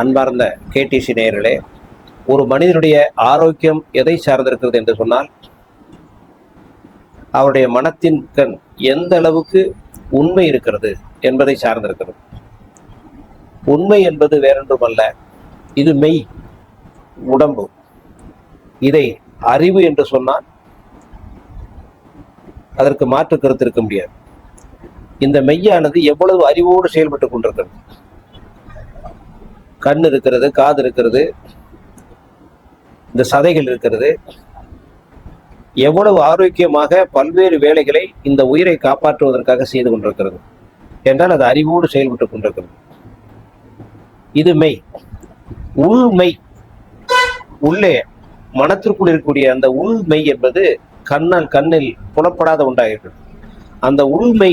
அன்பார்ந்த கேடிசி நேயர்களே ஒரு மனிதனுடைய ஆரோக்கியம் எதை சார்ந்திருக்கிறது என்று சொன்னால் அவருடைய மனத்தின் கண் எந்த அளவுக்கு உண்மை இருக்கிறது என்பதை சார்ந்திருக்கிறது. உண்மை என்பது வேறொன்றுமல்ல இது மெய் உடம்பு. இதை அறிவு என்று சொன்னால் அதற்கு மாற்று கருத்து இருக்க முடியாது. இந்த மெய்யானது எவ்வளவு அறிவோடு செயல்பட்டு கொண்டிருக்கிறது? கண் இருக்கிறது காது இருக்கிறது இந்த சதைகள் இருக்கிறது. எவ்வளவு ஆரோக்கியமாக பல்வேறு வேலைகளை இந்த உயிரை காப்பாற்றுவதற்காக செய்து கொண்டிருக்கிறது. என்றால் அது அறிவோடு செயல்பட்டு கொண்டிருக்கிறது. இது மெய். உள்மெய் உள்ளே மனத்திற்குள் இருக்கக்கூடிய அந்த உள்மெய் என்பது கண்ணால் கண்ணில் புலப்படாத உண்டாகிறது அந்த உள்மை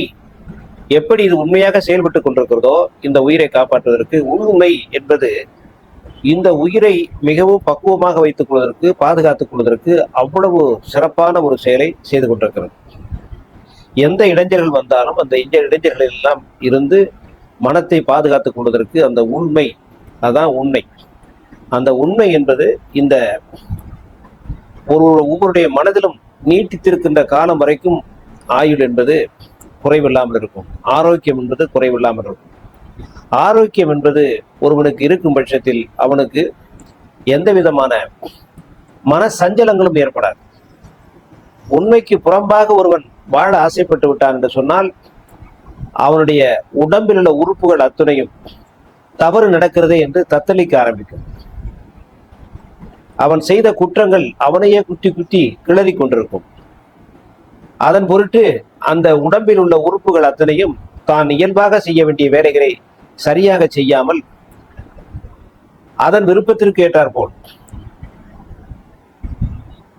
எப்படி இது உண்மையாக செயல்பட்டு கொண்டிருக்கிறதோ இந்த உயிரை காப்பாற்றுவதற்கு உண்மை என்பது இந்த உயிரை மிகவும் பக்குவமாக வைத்துக் கொள்வதற்கு பாதுகாத்துக் கொள்வதற்கு அவ்வளவு சிறப்பான ஒரு செயலை செய்து கொண்டிருக்கிறது. எந்த இளைஞர்கள் வந்தாலும் அந்த இந்த எல்லாம் இருந்து மனத்தை பாதுகாத்துக் கொள்வதற்கு அந்த உண்மை அதான் உண்மை. அந்த உண்மை என்பது இந்த ஒரு ஒவ்வொருடைய மனதிலும் நீட்டித்திருக்கின்ற காலம் வரைக்கும் ஆயுள் என்பது குறைவில்லாமல் இருக்கும். ஆரோக்கியம் என்பது குறைவில்லாமல் இருக்கும். ஆரோக்கியம் என்பது ஒருவனுக்கு இருக்கும் பட்சத்தில் அவனுக்கு எந்த விதமான மன சஞ்சலங்களும் ஏற்படாது. உண்மைக்கு புறம்பாக ஒருவன் வாழ ஆசைப்பட்டு விட்டான் என்று சொன்னால் அவனுடைய உடம்பில் உள்ள உறுப்புகள் அத்துணையும் தவறு நடக்கிறதே என்று தத்தளிக்க ஆரம்பிக்கும். அவன் செய்த குற்றங்கள் அவனையே குத்தி குத்தி கிளறி கொண்டிருக்கும். அதன் பொருட்டு அந்த உடம்பில் உள்ள உறுப்புகள் அத்தனையும் தான் இயல்பாக செய்ய வேண்டிய வேலைகளை சரியாக செய்யாமல் அதன் விருப்பத்திற்கு ஏற்றாற்போல்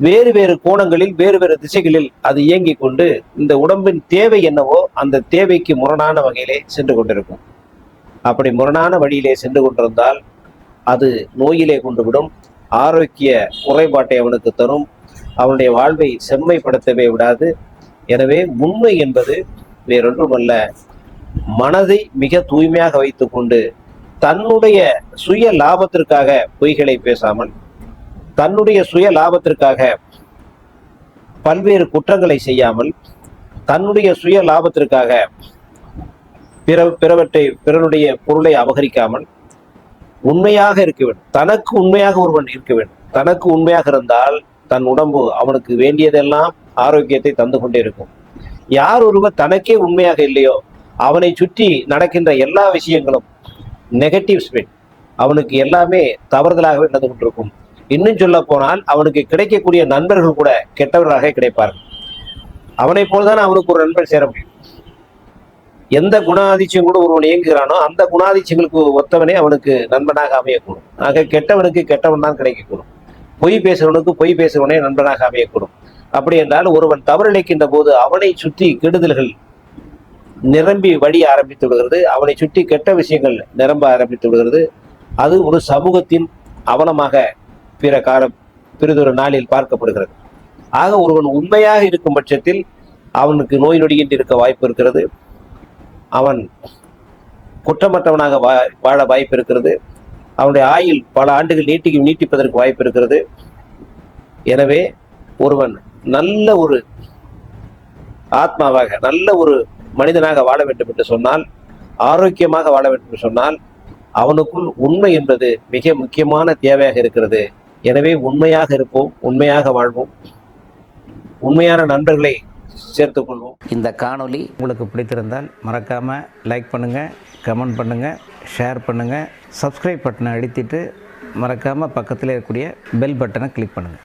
வேறு வேறு கோணங்களில் வேறு வேறு திசைகளில் அது இயங்கிக் கொண்டு இந்த உடம்பின் தேவை என்னவோ அந்த தேவைக்கு முரணான வகையிலே சென்று கொண்டிருக்கும். அப்படி முரணான வழியிலே சென்று கொண்டிருந்தால் அது நோயிலே கொண்டு விடும் ஆரோக்கிய குறைபாட்டை அவனுக்கு தரும் அவனுடைய வாழ்வை செம்மைப்படுத்தவே விடாது எனவே உண்மை என்பது வேறொன்றுமல்ல. மனதை மிக தூய்மையாக வைத்துக்கொண்டு தன்னுடைய சுய லாபத்திற்காக பொய்களை பேசாமல் தன்னுடைய சுய லாபத்திற்காக பல்வேறு குற்றங்களை செய்யாமல் தன்னுடைய சுய லாபத்திற்காக பிற பிறவற்றை பிறனுடைய பொருளை அபகரிக்காமல் உண்மையாக இருக்க வேண்டும். தனக்கு உண்மையாக ஒருவன் இருக்க வேண்டும். தனக்கு உண்மையாக இருந்தால் தன் உடம்பு அவனுக்கு வேண்டியதெல்லாம் ஆரோக்கியத்தை தந்து கொண்டே இருக்கும். யார் ஒருவர் தனக்கே உண்மையாக இல்லையோ அவனை சுற்றி நடக்கின்ற எல்லா விஷயங்களும் நெகட்டிவ் ஸ்பின் அவனுக்கு எல்லாமே தவறுதலாகவே நடந்து கொண்டிருக்கும். இன்னும் சொல்ல போனால் அவனுக்கு கிடைக்கக்கூடிய நண்பர்கள் கூட கெட்டவர்களாக கிடைப்பார்கள். அவனை போலதான் அவனுக்கு ஒரு நண்பர் சேர முடியும். எந்த குணாதிசயம் கூட ஒருவன் இயங்குகிறானோ அந்த குணாதிசயங்களுக்கு ஒத்தவனே அவனுக்கு நண்பனாக அமையக்கூடும். ஆக கெட்டவனுக்கு கெட்டவன் தான் கிடைக்கக்கூடும். பொய் பேசுறவனுக்கு பொய் பேசுறவனே நண்பனாக அமையக்கூடும். அப்படி என்றால் ஒருவன் தவறிழைக்கின்ற போது அவனை சுற்றி கெடுதல்கள் நிரம்பி வழிய ஆரம்பித்து விடுகிறது. அவனை சுற்றி கெட்ட விஷயங்கள் நிரம்ப ஆரம்பித்து விடுகிறது. அது ஒரு சமூகத்தின் அவலமாக பிற காலம் பிறிதொரு நாளில் பார்க்கப்படுகிறது. ஆக ஒருவன் உண்மையாக இருக்கும் பட்சத்தில் அவனுக்கு நோய் நொடியின்றி இருக்க வாய்ப்பு இருக்கிறது. அவன் குற்றமற்றவனாக வா வாழ வாய்ப்பு இருக்கிறது. அவனுடைய ஆயுள் பல ஆண்டுகள் நீட்டி நீட்டிப்பதற்கு வாய்ப்பு இருக்கிறது. எனவே ஒருவன் நல்ல ஒரு ஆத்மாவாக நல்ல ஒரு மனிதனாக வாழ வேண்டும் என்று சொன்னால் ஆரோக்கியமாக வாழ வேண்டும் என்று சொன்னால் அவனுக்குள் உண்மை என்பது மிக முக்கியமான தேவையாக இருக்கிறது. எனவே உண்மையாக இருப்போம் உண்மையாக வாழ்வோம். உண்மையான நண்பர்களை சேர்த்துக்கொள்வோம் இந்த காணொலி உங்களுக்கு பிடித்திருந்தால் மறக்காமல் லைக் பண்ணுங்கள் கமெண்ட் பண்ணுங்கள் ஷேர் பண்ணுங்கள் சப்ஸ்கிரைப் பட்டனை அழுத்திட்டு மறக்காமல் பக்கத்தில் இருக்கக்கூடிய பெல் பட்டனை கிளிக் பண்ணுங்கள்